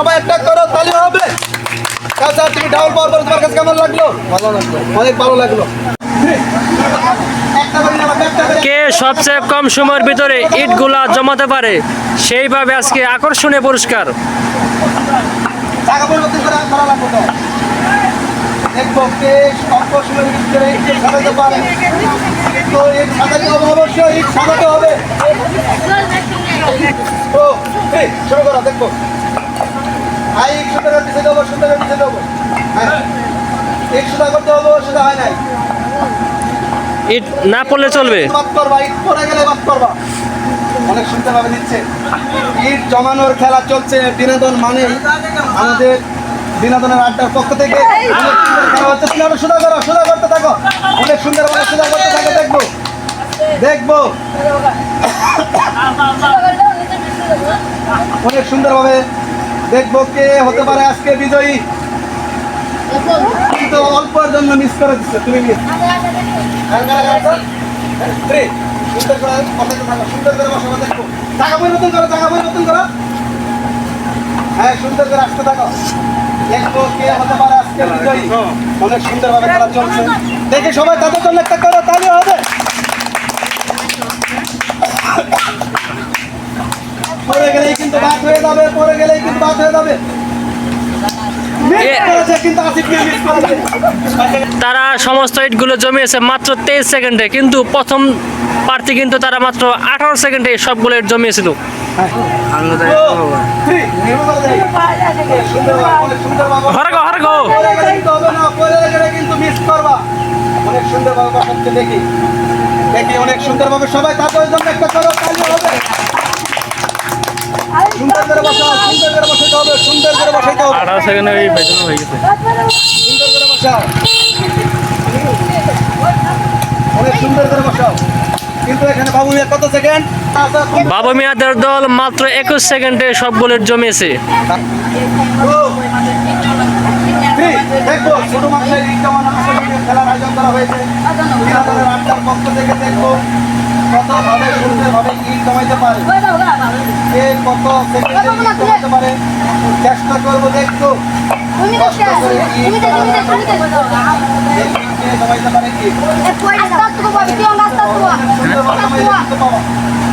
সবাই একটা করো তালি হবে। কাউসার তুমি ডাউল পাওয়ার পরে তোমার কাছে কেমন লাগল? ভালো লাগল। অনেক ভালো লাগল। কে সবচেয়ে কম সময়ের ভিতরে ইটগুলা জমাতে পারে সেইভাবে আজকে আকর্ষণীয় পুরস্কার। অবশ্যই সাজাতে হবে। দেখব। আই এক সুন্দর করে পিছিয়ে দেবো সুন্দর করে পিছিয়ে দেবো। হ্যাঁ। এক সুন্দর করতে হবে সেটা হয় নাই। ইট না পড়লে চলবে? বাদ করবা ইট পড়ে গেলে বাদ করবা। অনেক শুনতে পাবে দিচ্ছে। ইট জমানোর খেলা চলছে বিনোদন মানে আমাদের বিনোদনের আড্ডার পক্ষ থেকে। অনেক সুন্দর খেলা হচ্ছে তুমি আরও সোজা করো সোজা করতে থাকো। অনেক সুন্দর ভাবে সোজা করতে থাকো দেখব। দেখব। অনেক সুন্দরভাবে দেখব কে হতে পারে আজকে বিজয়ী কিন্তু অল্পের জন্য মিস করে দিচ্ছে তুমি মিস সুন্দর করে সুন্দর করে পরিবর্তন করো, পরিবর্তন করো। হ্যাঁ, সুন্দর করে। দেখব কে হতে পারে আজকের বিজয়ী। অনেক চলছে। দেখি সবাই তাদের জন্য একটা করো, তাহলে হয়ে যাবে, পরে কিন্তু বাদ হয়ে যাবে। তারা সমস্ত ইটগুলো জমিয়েছে মাত্র তেইশ সেকেন্ডে কিন্তু প্রথম প্রার্থী কিন্তু তারা মাত্র আঠারো সেকেন্ডে সবগুলো ইট জমিয়েছিল। গেলে গেলে দেখি অনেক সুন্দরভাবে সবাই একটা হবে সুন্দর করে বসাও সুন্দর করে বসাইতে হবে সুন্দর করে বসাইতে হবে। আঠারো সেকেন্ডে বেতন হয়ে গেছে। সুন্দর করে বসাও। অনেক সুন্দর করে বসাও। কিন্তু এখানে বাবু মিয়া কত সেকেন্ড বাবু মিয়াদের দল মাত্র একুশ সেকেন্ডে দেখব ছোট মানুষের খেলার আয়োজন করা হয়েছে। পক্ষ থেকে দেখব। কতভাবে সুন্দরভাবে ঈদ জমাইতে পারে? কে কত সেকেন্ডে জমাইতে পারে? চেষ্টা করব দেখব কষ্ট করে ঈদ জমানোর জন্য। দেখি কে জমাইতে পারে কি?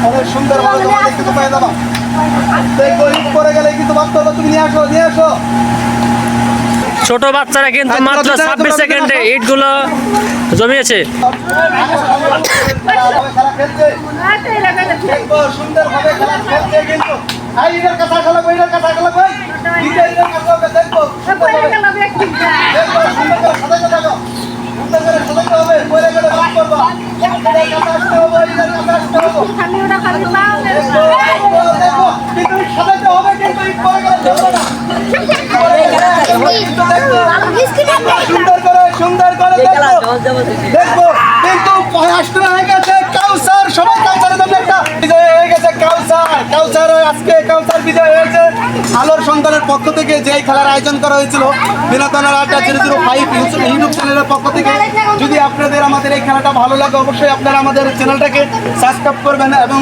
অনেক সুন্দরভাবে জমাইলে পাই দেখব ঈদ পরে গেলে কিন্তু ভাবতে হবে তুমি নিয়ে আসো নিয়ে আসো। ছোট বাচ্চারা কিন্তু মাত্র ছাব্বিশ সেকেন্ডে ইটগুলো জমিয়েছে। খেলা সুন্দরভাবে খেলা খেলছে সুন্দর করে সুন্দর করে দেখব। দেখব। কিন্তু আসতে হয়ে গেছে কাউসার। সবাই কাউসারের জন্য একটা বিজয় হয়ে গেছে কাউসার। কাউসার আজকে কাউসার বিজয় হয়েছে আলোর সন্তানের পক্ষ থেকে যে খেলার আয়োজন করা হয়েছিল বিনোদনের আড্ডা জিরো জিরো ফাইভ ইউটিউব চ্যানেলের পক্ষ থেকে। যদি আপনাদের আমাদের এই খেলাটা ভালো লাগে, অবশ্যই আপনারা আমাদের চ্যানেলটাকে সাবস্ক্রাইব করবেন এবং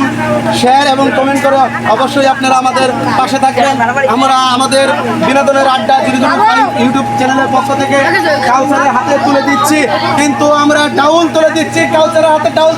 শেয়ার এবং কমেন্ট করে অবশ্যই আপনারা আমাদের পাশে থাকবেন। আমরা আমাদের বিনোদনের আড্ডা জিরো জিরো ফাইভ ইউটিউব চ্যানেলের পক্ষ থেকে কাউসারের হাতে তুলে দিচ্ছি। কিন্তু আমরা ডাউল তুলে দিচ্ছি, কাউসারের হাতে ডাউল